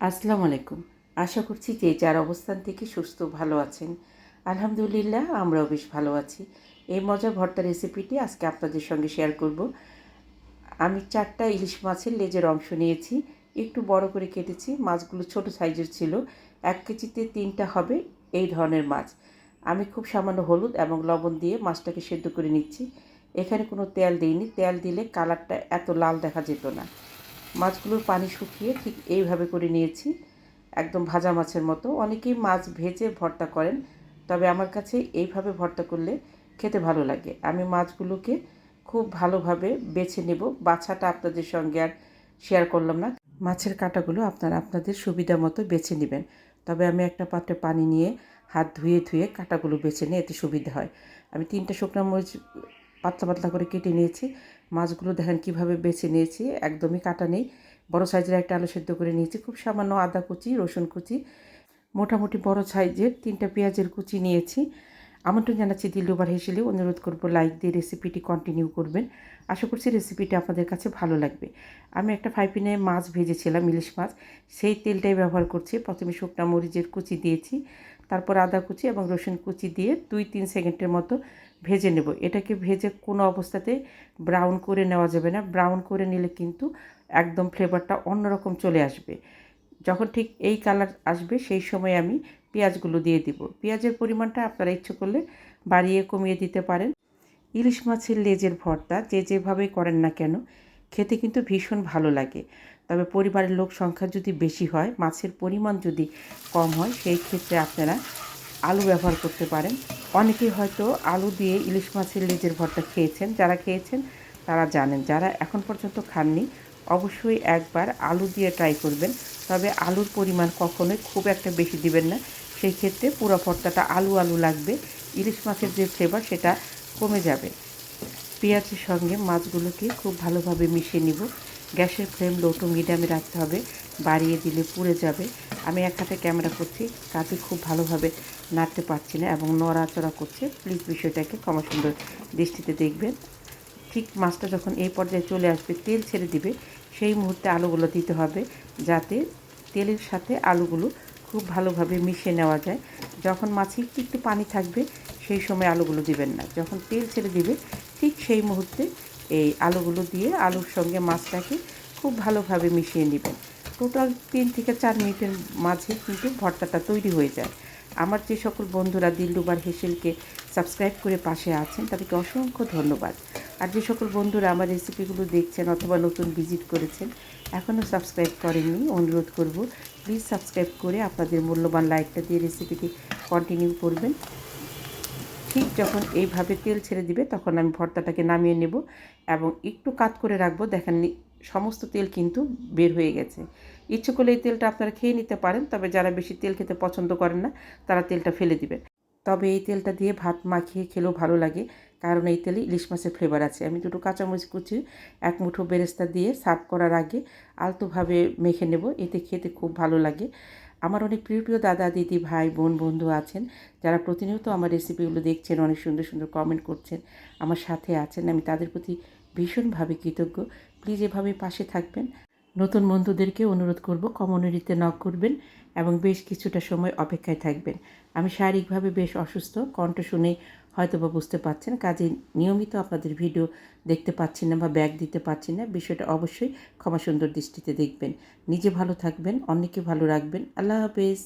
আসসালামু আলাইকুম। আশা করছি যে যার অবস্থান থেকে সুস্থ, ভালো আছেন। আলহামদুলিল্লাহ, আমরাও বেশ ভালো আছি। এই মজার ভর্তা রেসিপিটি আজকে আপনাদের সঙ্গে শেয়ার করব। আমি চারটা ইলিশ মাছের লেজের অংশ নিয়েছি। একটু বড় করে কেটেছি। মাছগুলো ছোট সাইজের ছিল। এক কেজিতে তিনটা হবে এই ধরনের মাছ। আমি খুব সামান্য হলুদ এবং লবণ দিয়ে মাছটাকে সেদ্ধ করে নিচ্ছি। এখানে কোনো তেল দিইনি। তেল দিলে কালারটা এত লাল দেখা যেত না। মাছগুলোর পানি শুকিয়ে ঠিক এইভাবে করে নিয়েছি। একদম ভাজা মাছের মতো। অনেকেই মাছ ভেজে ভর্তা করেন, তবে আমার কাছে এইভাবে ভর্তা করলে খেতে ভালো লাগে। আমি মাছগুলোকে খুব ভালোভাবে বেছে নেব। বাছাটা আপনাদের সঙ্গে আর শেয়ার করলাম না। মাছের কাঁটাগুলো আপনারা আপনাদের সুবিধা মতো বেছে নেবেন। তবে আমি একটা পাত্রে পানি নিয়ে হাত ধুয়ে ধুয়ে কাঁটাগুলো বেছে নিয়ে এতে সুবিধা হয়। আমি তিনটা শুকনো মরিচ পাতলা পাতলা করে কেটে নিয়েছি। মাছগুলো দেখেন কীভাবে বেছে নিয়েছি, একদমই কাটা নেই। বড় সাইজের একটা আলু সেদ্ধ করে নিয়েছি, খুব সামান্য আদা কুচি, রসুন কুচি, মোটামুটি বড় সাইজের তিনটা পেঁয়াজের কুচি নিয়েছি। আমন্ত্রণ জানাচ্ছি দিলুবার হেসেলে, অনুরোধ করব লাইক দিয়ে রেসিপিটি কন্টিনিউ করবেন। আশা করছি রেসিপিটি আপনাদের কাছে ভালো লাগবে। আমি একটা ফ্রাইপ্যানে মাছ ভেজেছিলাম, ইলিশ মাছ। সেই তেলটাই ব্যবহার করছি। প্রথমে শুকনা মরিচের কুচি দিয়েছি। তারপর আদা কুচি এবং রসুন কুচি দিয়ে দুই তিন সেকেন্ডের মতো ভেজে নেব। এটাকে ভেজে কোনো অবস্থাতে ব্রাউন করে নেওয়া যাবে না। ব্রাউন করে নিলে কিন্তু একদম ফ্লেভারটা অন্যরকম চলে আসবে। যখন ঠিক এই কালার আসবে, সেই সময় আমি পেঁয়াজগুলো দিয়ে দিব। পেঁয়াজের পরিমাণটা আপনারা ইচ্ছে করলে বাড়িয়ে কমিয়ে দিতে পারেন। ইলিশ মাছের লেজের ভর্তা যে যেভাবেই করেন না কেন, খেতে কিন্তু ভীষণ ভালো লাগে। তবে পরিবারের লোক সংখ্যা যদি বেশি হয়, মাছের পরিমাণ যদি কম হয়, সেই ক্ষেত্রে আপনারা আলু ব্যবহার করতে পারেন। অনেকেই হয়তো আলু দিয়ে ইলিশ মাছের লেজের ভর্তা খেয়েছেন। যারা খেয়েছেন, তারা জানেন। যারা এখন পর্যন্ত খাননি, অবশ্যই একবার আলু দিয়ে ট্রাই করবেন। তবে আলুর পরিমাণ কখনোই খুব একটা বেশি দিবেন না। সেই ক্ষেত্রে পুরো ভর্তাটা আলু আলু লাগবে। ইলিশ মাছের যে ফ্লেভার সেটা কমে যাবে। পেঁয়াজের সঙ্গে মাছগুলোকে খুব ভালোভাবে মিশিয়ে নিব। গ্যাসের ফ্লেম লো টু মিডিয়ামে রাখতে হবে, বাড়িয়ে দিলে পুড়ে যাবে। আমি এক হাতে ক্যামেরা করছি, কাজে খুব ভালোভাবে নাড়তে পারছি না এবং নড়াচড়া করছে। প্লিজ বিষয়টাকে ক্ষমা সুন্দর দৃষ্টিতে দেখবেন। ঠিক মাছটা যখন এই পর্যায়ে চলে আসবে, তেল ছেড়ে দিবে, সেই মুহূর্তে আলুগুলো দিতে হবে, যাতে তেলের সাথে আলুগুলো খুব ভালোভাবে মিশিয়ে নেওয়া যায়। যখন মাছে একটু একটু পানি থাকবে, সেই সময় আলুগুলো দিবেন না। যখন তেল ছেড়ে দিবে, ঠিক সেই মুহূর্তে এই আলুগুলো দিয়ে আলুর সঙ্গে মাছটাকে খুব ভালোভাবে মিশিয়ে নেবেন। টোটাল তিন থেকে চার মিনিটের মাঝে কিন্তু ভর্তাটা তৈরি হয়ে যায়। আমার যে সকল বন্ধুরা দিল্লুবার হেসেলকে সাবস্ক্রাইব করে পাশে আছেন, তাদেরকে অসংখ্য ধন্যবাদ। আর যে সকল বন্ধুরা আমার রেসিপিগুলো দেখছেন অথবা নতুন ভিজিট করেছেন এখনও সাবস্ক্রাইব করেননি, অনুরোধ করব, প্লিজ সাবস্ক্রাইব করে আপনাদের মূল্যবান লাইকটা দিয়ে রেসিপিটি কন্টিনিউ করবেন। ঠিক যখন এইভাবে তেল ছেড়ে দিবে, তখন আমি ভর্তাটাকে নামিয়ে নেব এবং একটু কাত করে রাখব। দেখেন সমস্ত তেল কিন্তু বের হয়ে গেছে। ইচ্ছে করলে এই তেলটা আপনারা খেয়ে নিতে পারেন, তবে যারা বেশি তেল খেতে পছন্দ করেন না, তারা তেলটা ফেলে দিবেন। তবে এই তেলটা দিয়ে ভাত মাখিয়ে খেলেও ভালো লাগে, কারণ এই তেলে ইলিশ মাছের ফ্লেভার আছে। আমি দুটো কাঁচামরিচ কুচি, এক মুঠো বেরেস্তা দিয়ে সার্ভ করার আগে আলতোভাবে মেখে নেব, এতে খেতে খুব ভালো লাগে। আমার অনেক প্রিয় প্রিয় দাদা, দিদি, ভাই, বোন, বন্ধু আছেন। যারা প্রতিনিয়ত আমার রেসিপিগুলো দেখছেন, অনেক সুন্দর সুন্দর কমেন্ট করছেন, আমার সাথে আছেন। আমি তাদের প্রতি ভীষণভাবে কৃতজ্ঞ। প্লিজ এভাবে পাশে থাকবেন। নতুন বন্ধুদেরকে অনুরোধ করব কমিউনিটিতে নক করবেন এবং বেশ কিছুটা সময় অপেক্ষায় থাকবেন। আমি শারীরিকভাবে বেশ অসুস্থ, কণ্ঠ শুনে হয়তো বা বুঝতে পারছেন, কাজে নিয়মিত আপনাদের ভিডিও দেখতে পাচ্ছেন না বা ব্যাগ দিতে পারছি না, বিষয়টা অবশ্যই ক্ষমা সুন্দর দৃষ্টিতে দেখবেন। নিজে ভালো থাকবেন, অন্যকে ভালো রাখবেন। আল্লাহ হাফেজ।